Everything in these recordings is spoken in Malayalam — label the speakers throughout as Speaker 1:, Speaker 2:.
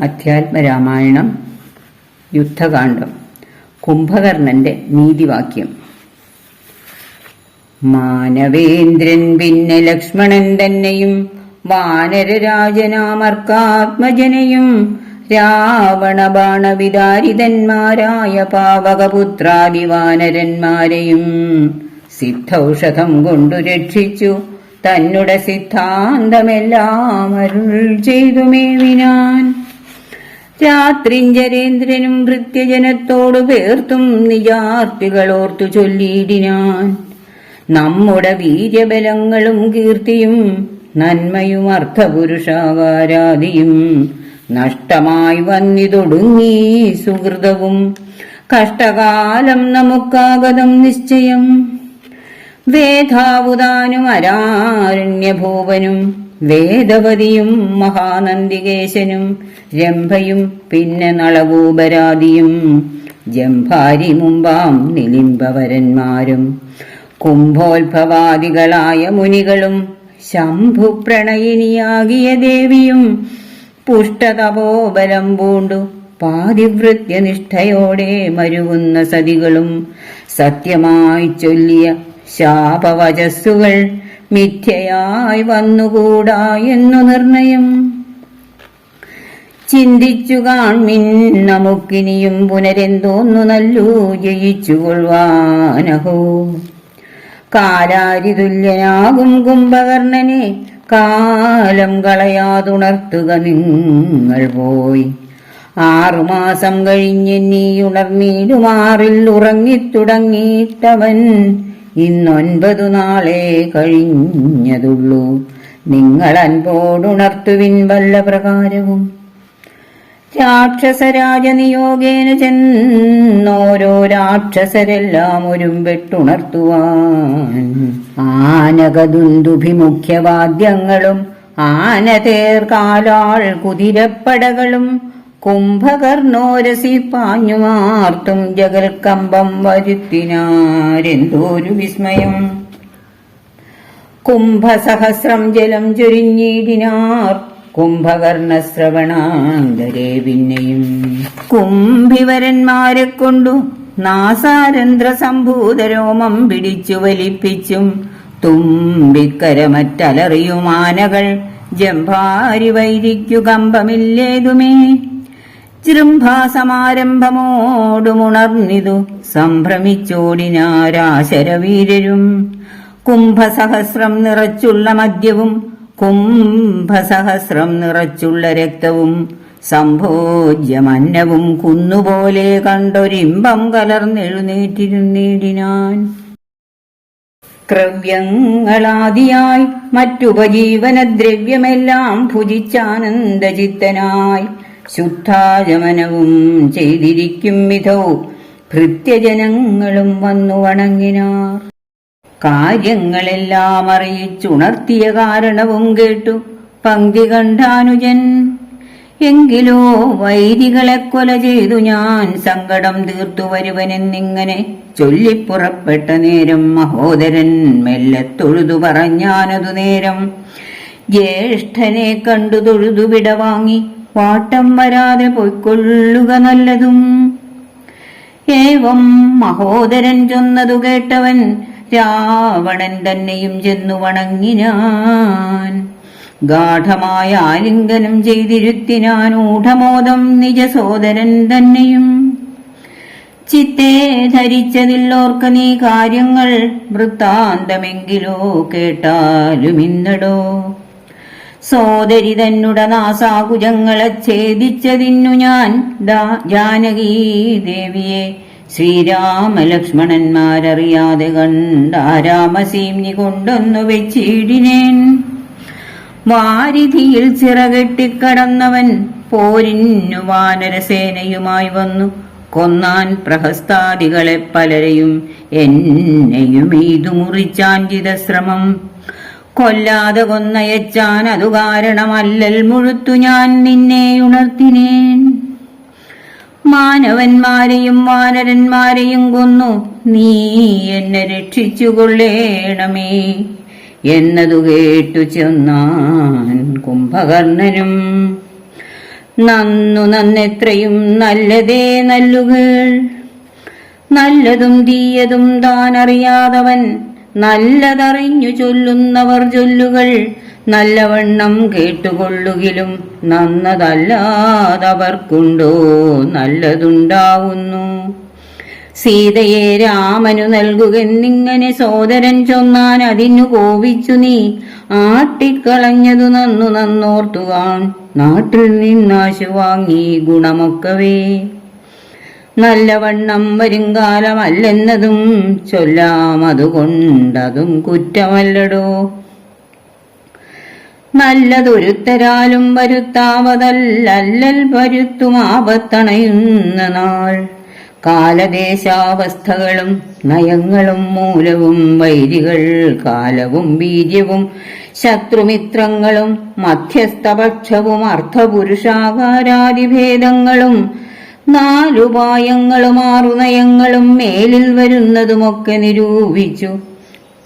Speaker 1: അധ്യാത്മരാമായണം യുദ്ധകാന്ഡം കുംഭകർണന്റെ നീതിവാക്യം. മാനവേന്ദ്രൻ പിന്നെ ലക്ഷ്മണൻ തന്നെയും വാനരരാജനാമർക്കാത്മജനയും രാവണ ബാണവിദാരിതന്മാരായ പാവകപുത്രാദി വാനരന്മാരെയും സിദ്ധൌഷധം കൊണ്ടു രക്ഷിച്ചു. തന്നുടെ സിദ്ധാന്തമെല്ലാം അരുൾ ചെയ്തു മേവിനാൻ. രാത്രിഞ്ചരേന്ദ്രനും ഭൃത്യജനത്തോടു പേർത്തും നിജാർത്തികളോർത്തു ചൊല്ലിയിടിനാൻ. നമ്മുടെ വീര്യബലങ്ങളും കീർത്തിയും നന്മയും അർത്ഥപുരുഷാവാരാധിയും നഷ്ടമായി വന്നിതൊടുങ്ങി സുഹൃതവും. കഷ്ടകാലം നമുക്കാഗതം നിശ്ചയം. വേധാവുതാനും അരാരണ്യഭൂവനും വേദവതിയും മഹാനന്ദികേശനും രംഭയും പിന്നെ നളകൂപരാതിയും ജംഭാരി മുമ്പാം നിലിംബവരന്മാരും. കുംഭോത്ഭവാദികളായ മുനികളും ശംഭു പ്രണയിനിയാകിയ ദേവിയും പുഷ്ടതപോബലം പൂണ്ടു പാതിവൃത്യനിഷ്ഠയോടെ മരുവുന്ന സതികളും സത്യമായി ചൊല്ലിയ ശാപവചസ്സുകൾ മിഥ്യയായി വന്നുകൂടാ എന്നു നിർണയം. ചിന്തിച്ചു കാൺമിൻ നമുക്കിനിയും പുനരെന്തോന്നു നല്ലു ജയിച്ചുകൊള്ളുവാനഹോ. കാലാരിതുല്യനാകും കുംഭകർണനെ കാലം കളയാതുണർത്തുക നിങ്ങൾ പോയി. ആറുമാസം കഴിഞ്ഞെന്നീ ഉണർന്നീടുമാറിൽ ഉറങ്ങിത്തുടങ്ങിയിട്ടവൻ ഇന്നൊൻപതു നാളെ കഴിഞ്ഞതുള്ളൂ. നിങ്ങൾ അൻപോടുണർത്തുവിൻ വല്ല പ്രകാരവും രാക്ഷസരാജനിയോഗേന ചെന്നോരോ രാക്ഷസരെല്ലാം ഒരുമ്പെട്ടുണർത്തുവാൻ. ആനകദുന്ദുഭിമുഖ്യവാദ്യങ്ങളും ആനതേർ കാലാൾ കുതിരപ്പടകളും കുംഭകർണോരസി പാഞ്ഞുമാർത്തും ജഗൽക്കമ്പം വരുത്തിനാരെന്തോരു വിസ്മയം. കുംഭസഹസ്രം ജലം ചൊരിഞ്ഞിടിനാർ കുംഭകർണശ്രവണാന്തരെ പിന്നെയും. കുംഭിവരന്മാരെ കൊണ്ടു നാസാരന്ധ്ര സംഭൂതരോമം പിടിച്ചു വലിപ്പിച്ചും തുമ്പിക്കരമറ്റലറിയുമാനകൾ ജംഭാരി വൈരിക്കു കമ്പമില്ലേതുമേ. ജൃംഭാസമാരംഭമോടുമുണർന്നിതു സംഭ്രമിച്ചോടിനാരാശരവീരരും കുംഭസഹസ്രം നിറച്ചുള്ള മദ്യവും കുംഭസഹസ്രം നിറച്ചുള്ള രക്തവും സംഭോജ്യമന്നവും കുന്നുപോലെ കണ്ടൊരിമ്പം കലർന്നെഴുന്നേറ്റിരുന്നേടിനാൻ. ക്രവ്യങ്ങളാദിയായി മറ്റുപജീവനദ്രവ്യമെല്ലാം ഭുജിച്ചാനന്ദചിത്തനായി. ശുദ്ധാചമനവും ചെയ്തിരിക്കും വിധവും ഭൃത്യജനങ്ങളും വന്നു വണങ്ങിനാർ. കാര്യങ്ങളെല്ലാം അറിയിച്ചുണർത്തിയ കാരണവും കേട്ടു പങ്ക്തി കണ്ടാനുജൻ. എങ്കിലോ വൈദികളെ കൊല ചെയ്തു ഞാൻ സങ്കടം തീർത്തു വരുവനെന്നിങ്ങനെ ചൊല്ലിപ്പുറപ്പെട്ട നേരം മഹോദരൻ മെല്ലെ തൊഴുതു പറഞ്ഞാനതു നേരം. ജ്യേഷ്ഠനെ കണ്ടു തൊഴുതു വിടവാങ്ങി. വാട്ടം വരാതെ പൊയ്ക്കൊള്ളുക നല്ലതും. ഏവം മഹോദരൻ ചൊന്നതു കേട്ടവൻ രാവണൻ തന്നെയും ചെന്നു വണങ്ങിനാൻ. ഗാഠമായ ആലിംഗനം ചെയ്തിരുത്തിനാൻ ഊഢമോദം നിജ സോദരൻ തന്നെയും. ചിത്തേ ധരിച്ചതില്ലോർക്ക നീ കാര്യങ്ങൾ വൃത്താന്തമെങ്കിലോ കേട്ടാലുമിന്നടോ. സോദരി തന്നുട നാസാകുജങ്ങളെ ഛേദിച്ചതിന്നു ഞാൻ. ദാ- ജാനകീ ദേവിയെ ശ്രീരാമലക്ഷ്മണന്മാരറിയാതെ കണ്ടാരാമസീംനി കൊണ്ടൊന്നു വെച്ചിടിനേൻ. വാരിധിയിൽ ചിറകെട്ടിക്കടന്നവൻ പോരിന്നു വാനരസേനയുമായി വന്നു. കൊന്നാൻ പ്രഹസ്താദികളെ പലരെയും എന്നെയും ഇതു മുറിച്ചാഞ്ചിത ചിതശ്രമം. കൊല്ലാതെ കൊന്നയച്ചാൻ അതു കാരണമല്ലൽ മുഴുത്തു ഞാൻ നിന്നെ ഉണർത്തിനേൻ. മാനവന്മാരെയും വാനരന്മാരെയും കൊന്നു. നീ എന്നെ രക്ഷിച്ചുകൊള്ളേണമേ എന്നതു കേട്ടു ചെന്നാൻ കുംഭകർണനും. നന്നു നന്നെത്രയും നല്ലതേ നല്ലുകൾ. നല്ലതും തീയതും താൻ അറിയാതവൻ നല്ലതറിഞ്ഞു ചൊല്ലുന്നവർ ചൊല്ലുകൾ നല്ലവണ്ണം കേട്ടുകൊള്ളുകിലും നന്നതല്ലാതവർക്കുണ്ടോ നല്ലതുണ്ടാവുന്നു. സീതയെ രാമനു നൽകുകെന്നിങ്ങനെ സോദരൻ ചൊന്നാൻ അതിനു കോപിച്ചു നീ. ആട്ടിക്കളഞ്ഞതു നന്നു നന്നോർത്തുവാൻ നാട്ടിൽ നിന്നാശു വാങ്ങി ഗുണമൊക്കവേ. നല്ലവണ്ണം വരുംകാലമല്ലെന്നതും ചൊല്ലാം അതുകൊണ്ടതും കുറ്റമല്ലടോ. നല്ലതൊരുത്തരാലും വരുത്താവതല്ലല്ലൽ വരുത്തുമാപത്തണയുന്ന നാൾ. കാലദേശാവസ്ഥകളും നയങ്ങളും മൂലവും വൈരികൾ കാലവും ബീജവും ശത്രുമിത്രങ്ങളും മധ്യസ്ഥപക്ഷവും അർത്ഥപുരുഷാകാരാദിഭേദങ്ങളും നാലുപായങ്ങളും ആറുനയങ്ങളും മേലിൽ വരുന്നതുമൊക്കെ നിരൂപിച്ചു.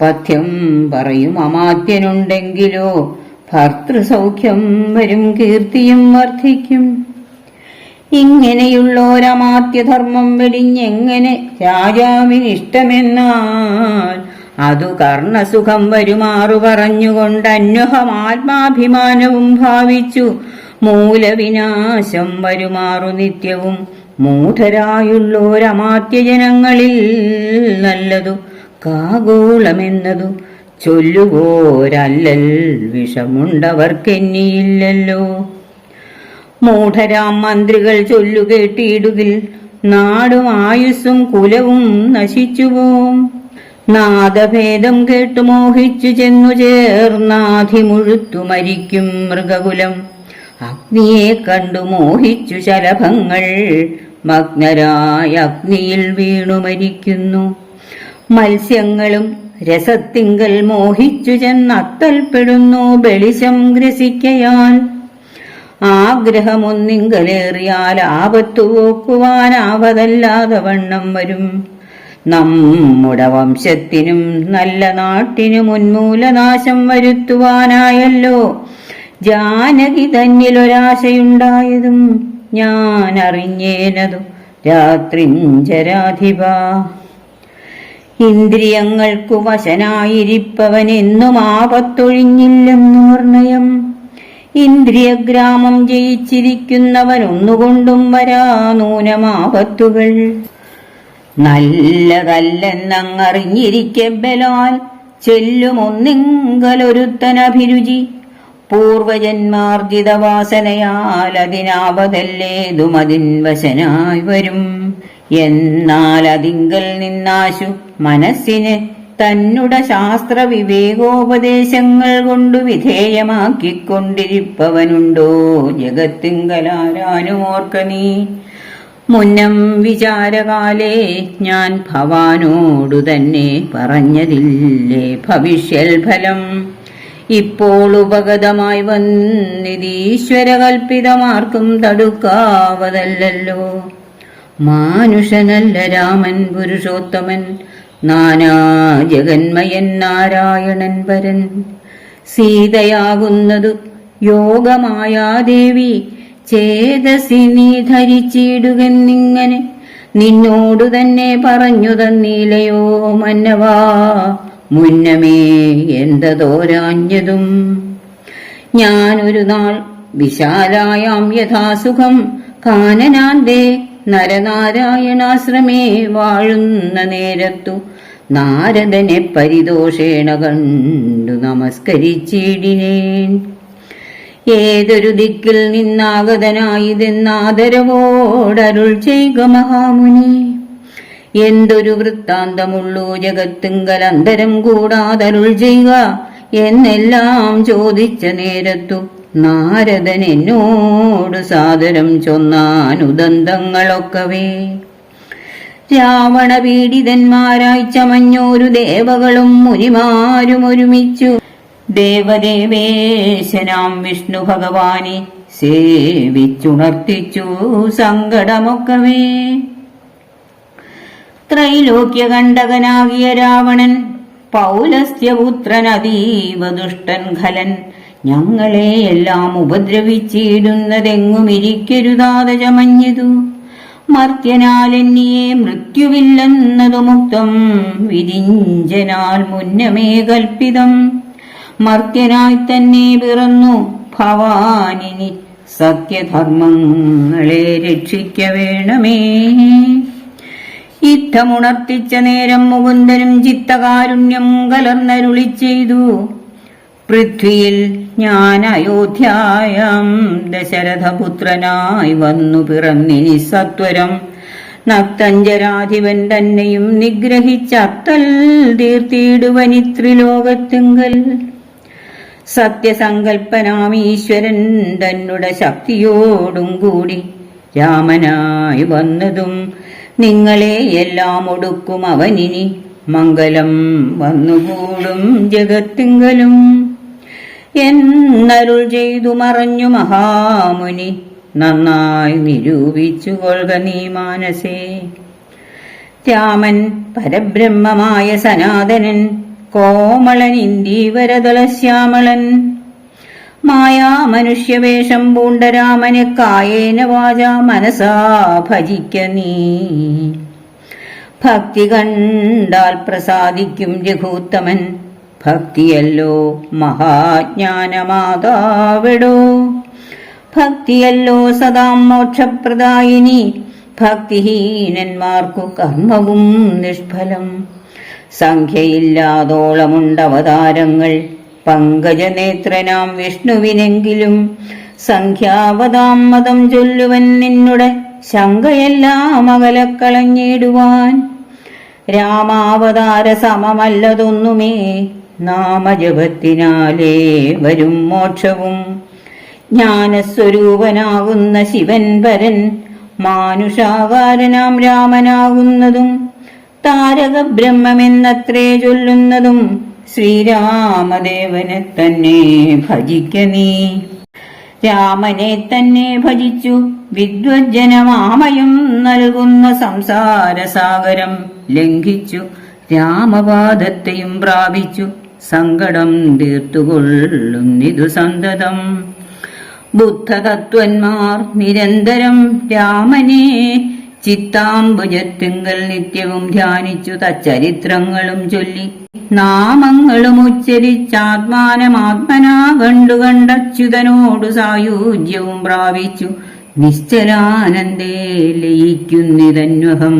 Speaker 1: പഥ്യം പറയും അമാത്യനുണ്ടെങ്കിലോ ഭർത്തൃസൗഖ്യം വരും കീർത്തിയും വർദ്ധിക്കും ഇങ്ങനെയുള്ളോരമാത്യധർമ്മം വെടിഞ്ഞെങ്ങനെ രാജാവിന് ഇഷ്ടമെന്നാൽ അതു കർണസുഖം വരുമാറു പറഞ്ഞുകൊണ്ട് അന്വഹം ആത്മാഭിമാനവും ഭാവിച്ചു. മൂലവിനാശം വരുമാറു നിത്യവും. മൂഢരായുള്ളോരമാത്യജനങ്ങളിൽ നല്ലതു കാഗോളമെന്നതു ചൊല്ലുവോരല്ലൽ വിഷമുണ്ടവർക്കെന്നിയില്ലല്ലോ. മൂഢരാം മന്ത്രികൾ ചൊല്ലുകേട്ടിയിടുകിൽ നാടും ആയുസ്സും കുലവും നശിച്ചുപോം നാദഭേദം കേട്ടു മോഹിച്ചു ചെന്നു ചേർന്നാധിമുഴുത്തു മരിക്കും മൃഗകുലം. അഗ്നിയെ കണ്ടു മോഹിച്ചു ശലഭങ്ങൾ. മഗ്നരായ അഗ്നിയിൽ വീണു മരിക്കുന്നു. മത്സ്യങ്ങളും രസത്തിങ്കൽ മോഹിച്ചു ചെന്നത്തൽപ്പെടുന്നു ബെളിശം ഗ്രസിക്കയാൽ. ആഗ്രഹമൊന്നിങ്കലേറിയാൽ ആപത്തു പോക്കുവാനാവതല്ലാതെ വണ്ണം വരും. നമ്മുടെ വംശത്തിനും നല്ല നാട്ടിനും ഉന്മൂലനാശം വരുത്തുവാനായല്ലോ. ജാനകി തന്നിലൊരാശയുണ്ടായതും ഞാൻ അറിഞ്ഞേനതു രാത്രിഞ്ചരാധിപ. ഇന്ദ്രിയങ്ങൾക്കു വശനായിരിപ്പവൻ എന്നും ആപത്തൊഴിഞ്ഞില്ലെന്നു നിർണയം. ഇന്ദ്രിയഗ്രാമം ജയിച്ചിരിക്കുന്നവൻ ഒന്നുകൊണ്ടും വരാ നൂനമാപത്തുകൾ നല്ലതല്ലെന്നങ്ങറിഞ്ഞിരിക്കെ ബലാൽ ചെല്ലുമൊന്നിങ്കലൊരുത്തനഭിരുചി. പൂർവജന്മാർജിത വാസനയാൽ അതിനാവതല്ലേതും അതിൻ വശനായി വരും. എന്നാൽ അതിങ്കൽ നിന്നാശു മനസ്സിന് തന്നുട ശാസ്ത്ര വിവേകോപദേശങ്ങൾ കൊണ്ടു വിധേയമാക്കിക്കൊണ്ടിരിപ്പവനുണ്ടോ? ജഗത്തിങ്കലാരാനുമോർക്ക നീ. മുന്നം വിചാരകാലേ ഞാൻ ഭവാനോടു തന്നെ പറഞ്ഞതില്ലേ ഭവിഷ്യൽ ഫലം ഇപ്പോൾ ഉപഗതമായി വന്നിതീശ്വരകൽപ്പിതമാർക്കും തടുക്കാവതല്ലോ മാനുഷനല്ല രാമൻ പുരുഷോത്തമൻ നാനാ ജഗന്മയൻ നാരായണൻ വരൻ സീതയാകുന്നതു യോഗമായാദേവി ചേതസി നീ ധരിച്ചിടുകെന്നിങ്ങനെ നിന്നോടു തന്നെ പറഞ്ഞു തന്നീലയോ മന്നവാ. മുന്നമേ എന്തതോരാഞ്ഞതും. ഞാനൊരു നാൾ വിശാലായാം യഥാസുഖം. കാനനാന്തേ നരനാരായണാശ്രമേ വാഴുന്ന നേരത്തു നാരദനെ പരിദോഷേണ കണ്ടു നമസ്കരിച്ചിടിനേൻ. ഏതൊരു ദിക്കിൽ നിന്നാഗതനായിതെന്നാദരവോടരുൾ ചെയ്യുക മഹാമുനി. എന്തൊരു വൃത്താന്തമുള്ളൂ ജഗത്തിങ്കൽ അന്തരം കൂടാതരുൾ ചെയ്യുക. എന്നെല്ലാം ചോദിച്ച നേരത്തു നാരദൻ എന്നോട് സാദരം ചൊന്നാനുദന്തങ്ങളൊക്കവേ രാവണ പീഡിതന്മാരായി ചമഞ്ഞോരു ദേവകളും മുനിമാരും ഒരുമിച്ചു. ദേവദേവേശനാം വിഷ്ണു ഭഗവാനെ സേവിച്ചുണർത്തിച്ചു സങ്കടമൊക്കവേ. ത്രൈലോക്യകണ്ഠകനാകിയ രാവണൻ പൗലസ്ത്യപുത്രൻ ദുഷ്ടൻ ഖലൻ ഞങ്ങളെ എല്ലാം ഉപദ്രവിച്ചിടുന്നതെങ്ങും ഇരിക്കരുതാതെ ചമഞ്ഞതു മർത്യനാലെന്നിയെ മൃത്യുവില്ലെന്നതു മുക്തം വിരിഞ്ചനാൽ മുന്നമേ കൽപ്പിതം. മർത്യനായി തന്നെ പിറന്നു ഭവാനിനി സത്യധർമ്മങ്ങളെ രക്ഷിക്ക വേണമേ യുദ്ധമുണർത്തിച്ച നേരം മുകുന്ദനും ചിത്തകാരുണ്യം കലർന്നരുളി ചെയ്തു പൃഥ്വിയിൽ ഞാൻ അയോധ്യായം ദശരഥപുത്രനായി വന്നു പിറന്നിനി സത്വരം. നക്തഞ്ചരാധിപൻ തന്നെയും നിഗ്രഹിച്ചത്തൽ തീർത്തിയിടുവനിത്രിലോകത്തിങ്കൽ സത്യസങ്കൽപ്പനാം ഈശ്വരൻ തന്നുടെ ശക്തിയോടും കൂടി രാമനായി വന്നതും നിങ്ങളെ എല്ലാം ഒടുക്കും അവനിനി. മംഗലം വന്നുകൂടും ജഗത്തിങ്കലും. എന്നരുൾ ചെയ്തു മറഞ്ഞു മഹാമുനി. നന്നായി നിരൂപിച്ചു കൊൽക നീ മാനസേ. രാമൻ പരബ്രഹ്മമായ സനാതനൻ കോമളൻ ഇന്ദീവരതളശ്യാമളൻ മായാ മനുഷ്യവേഷം പൂണ്ട രാമനെ കായേന വാച മനസാ ഭജിക്ക നീ. ഭക്തി കണ്ടാൽ പ്രസാദിക്കും രഘൂത്തമൻ. ഭക്തിയല്ലോ മഹാജ്ഞാനമാതാവിടോ. ഭക്തിയല്ലോ സദാ മോക്ഷപ്രദായിനി. ഭക്തിഹീനന്മാർക്കു കർമ്മവും നിഷ്ഫലം. സംഖ്യയില്ലാതോളമുണ്ടവതാരങ്ങൾ. പങ്കജനേത്രനാം വിഷ്ണുവിനെങ്കിലും സംഖ്യാവതാം മതം ചൊല്ലുവൻ നിന്നുടെ ശങ്കയെല്ലാം അകലക്കളഞ്ഞിടുവാൻ. രാമാവതാര സമമല്ലതൊന്നുമേ നാമജപത്തിനാലേ വരും മോക്ഷവും. ജ്ഞാനസ്വരൂപനാകുന്ന ശിവൻ പരൻ മാനുഷാകാരനാം രാമനാകുന്നതും താരക ബ്രഹ്മമെന്നത്രേ ചൊല്ലുന്നതും ശ്രീരാമദേവനെ തന്നെ ഭജിക്ക നീ. രാമനെ തന്നെ ഭജിച്ചു വിദ്വജ്ജനമാമയും നൽകുന്ന സംസാരസാഗരം ലംഘിച്ചു രാമപാദത്തെയും പ്രാപിച്ചു സങ്കടം തീർത്തുകൊള്ളുന്നിതു സന്തതം. ബുദ്ധതത്വന്മാർ നിരന്തരം രാമനെ ചിത്താംബുജത്തിങ്കൽ നിത്യവും ധ്യാനിച്ചു തച്ചരിത്രങ്ങളും ചൊല്ലി. നാമങ്ങളും ഉച്ചരിച്ചാത്മാനമാത്മനാ കണ്ടു കണ്ടച്യുതനോടു സായുജ്യവും പ്രാപിച്ചു. നിശ്ചലാനന്ദേ ലയിക്കുന്നിതന്വഹം.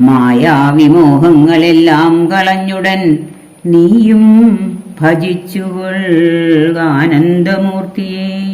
Speaker 1: മായാവിമോഹങ്ങളെല്ലാം കളഞ്ഞുടൻ നീയും ഭജിച്ചുകൊള്ളാനന്ദമൂർത്തിയെ